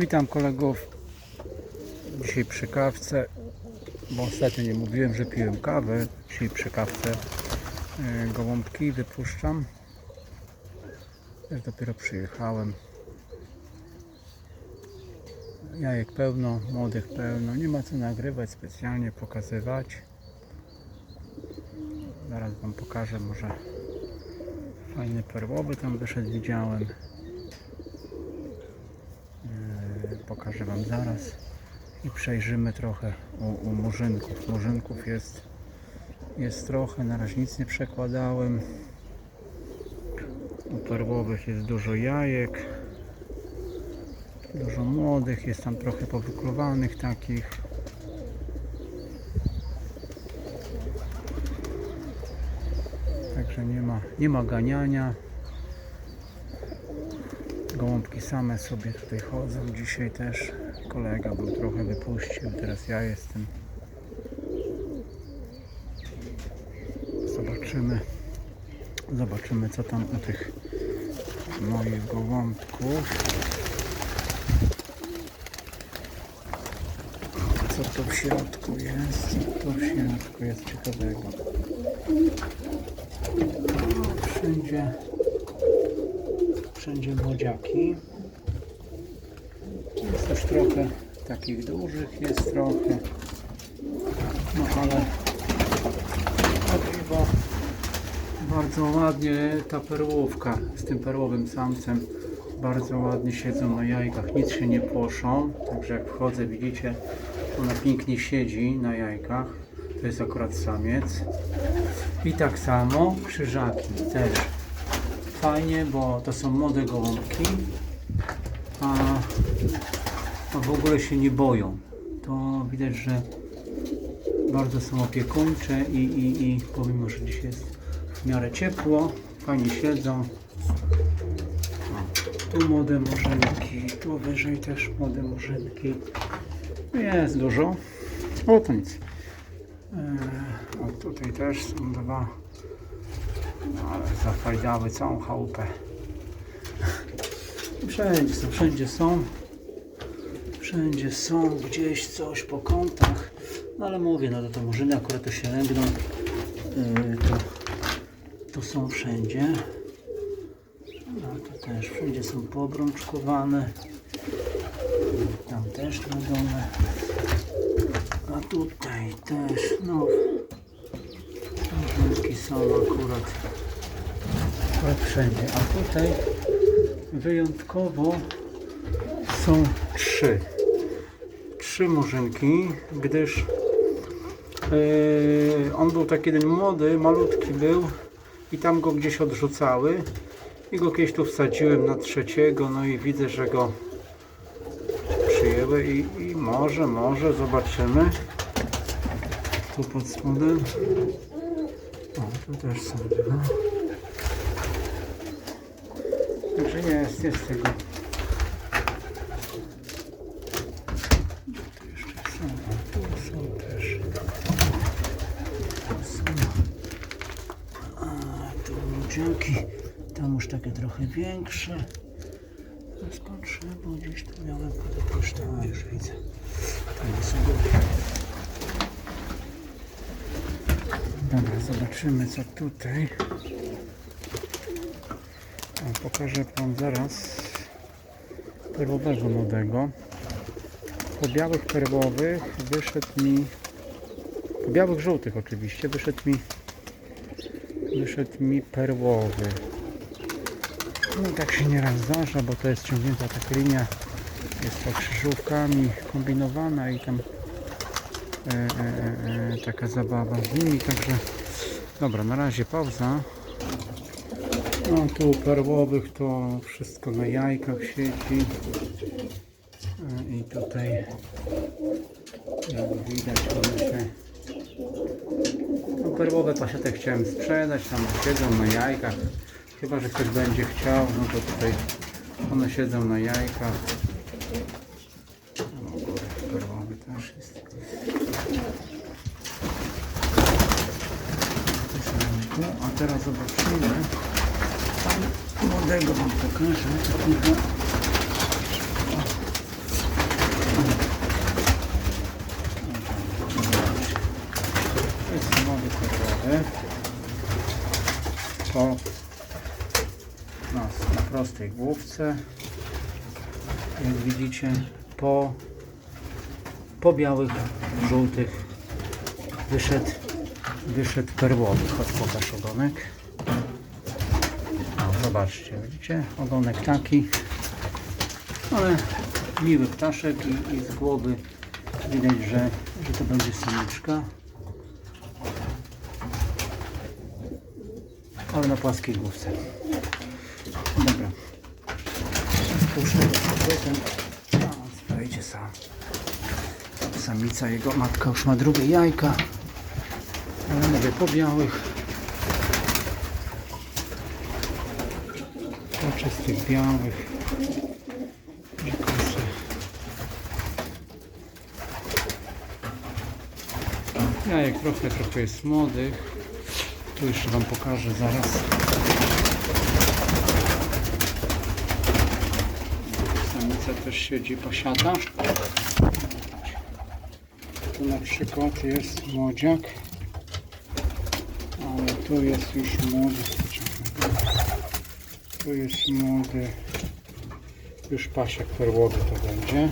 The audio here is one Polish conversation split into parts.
Witam kolegów. Dzisiaj przy kawce, bo ostatnio nie mówiłem, że piłem kawę. Dzisiaj przy kawce e, gołąbki wypuszczam. Też dopiero przyjechałem. Jajek pełno, młodych pełno. Nie ma co nagrywać specjalnie, pokazywać. Zaraz Wam pokażę, może fajny perłowy tam wyszedł, widziałem. Yy, pokażę Wam zaraz i przejrzymy trochę u, u murzynków. Murzynków jest, jest trochę, na razie nic nie przekładałem. U perłowych jest dużo jajek, dużo młodych, jest tam trochę powykluwanych takich. Także nie ma, nie ma ganiania. Gołąbki same sobie tutaj chodzą. Dzisiaj też kolega był trochę wypuścił, teraz ja jestem. Zobaczymy. Zobaczymy co tam u tych moich gołąbków. Co to w środku jest? Co to w środku jest ciekawego? Wszędzie wszędzie młodziaki. Jest już trochę takich dużych, jest trochę. No ale dziwo, bardzo ładnie ta perłówka z tym perłowym samcem. Bardzo ładnie siedzą na jajkach, nic się nie płoszą, także jak wchodzę widzicie ona pięknie siedzi na jajkach, to jest akurat samiec. I tak samo krzyżaki też fajnie, bo to są młode gołąbki, a, a w ogóle się nie boją. To widać, że bardzo są opiekuńcze i, i, i pomimo, że dziś jest w miarę ciepło, fajnie siedzą. O, tu młode murzynki, tu wyżej też młode murzynki. Jest dużo. O, to nic. E, O, tutaj też są dwa. No, ale zafajdały całą chałupę. Wszędzie są, wszędzie są. Wszędzie są gdzieś coś po kątach. No ale mówię, no to, to murzyny akurat to się lęgną. Yy, to, to są wszędzie. No to też wszędzie są poobrączkowane. Tam też na. A tutaj też, no są akurat, wszędzie, a tutaj wyjątkowo są trzy. Trzy murzynki, gdyż yy, on był taki jeden młody, malutki był i tam go gdzieś odrzucały i go kiedyś tu wsadziłem na trzeciego, no i widzę, że go przyjęły i, i może, może zobaczymy. Tu pod spodem. O, tu też są dwa. Także jest, jest tego. Tu jeszcze są, tu są też. Tu są. A tu ludziaki. Tam już takie trochę większe. Teraz patrzę, bo gdzieś tu miałem podopuszczę. A już widzę. Tam sobie. Dobra, zobaczymy co tutaj. Pokażę Wam zaraz perłowego młodego. Po białych perłowych wyszedł mi, po białych żółtych oczywiście, wyszedł mi, wyszedł mi perłowy. No tak się nieraz zdarza, bo to jest ciągnięta taka linia, jest to krzyżówkami kombinowana i tam e, e, e, taka zabawa z nimi, także dobra, na razie pauza. No tu perłowych to wszystko na jajkach siedzi i tutaj jak widać one się no perłowe pasiatek chciałem sprzedać, tam siedzą na jajkach. Chyba, że ktoś będzie chciał, no to tutaj one siedzą na jajkach teraz zobaczymy. Młodego Wam pokażę. Jest młody. To nas na prostej główce. Jak widzicie po, po białych, żółtych wyszedł wyszedł perłowy. Chodź pokaż ogonek. O, zobaczcie, widzicie? Ogonek taki, ale miły ptaszek i, i z głowy widać, że, że to będzie samiczka. Ale na płaskiej główce. Dobra. Puszczę ten. A, wejdzie sam. Samica, jego matka już ma drugie jajka. Ale mówię po białych. Po czystych białych. Dzikosy. Jajek trochę, trochę jest młodych. Tu jeszcze Wam pokażę zaraz. Samica też siedzi pasiata. Tu na przykład jest młodziak. Tu jest już młody. Tu jest młody. Już pasiak perłowy to będzie.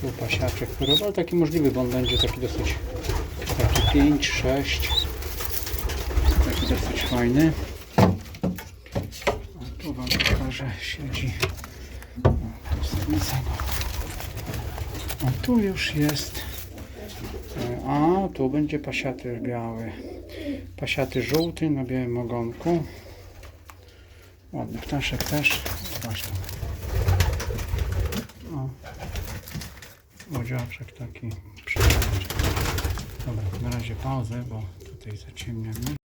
Tu pasiaczek perłowy, ale taki możliwy, bo on będzie taki dosyć taki 5, 6. Taki dosyć fajny. A tu wam pokażę, siedzi. A tu już jest. e, A, tu będzie pasiaty biały. Pasiaty żółty na białym ogonku. Ładny ptaszek też. Właśnie. O. Młodziaczek taki. Dobra, na razie pauzę, bo tutaj zaciemnia mi.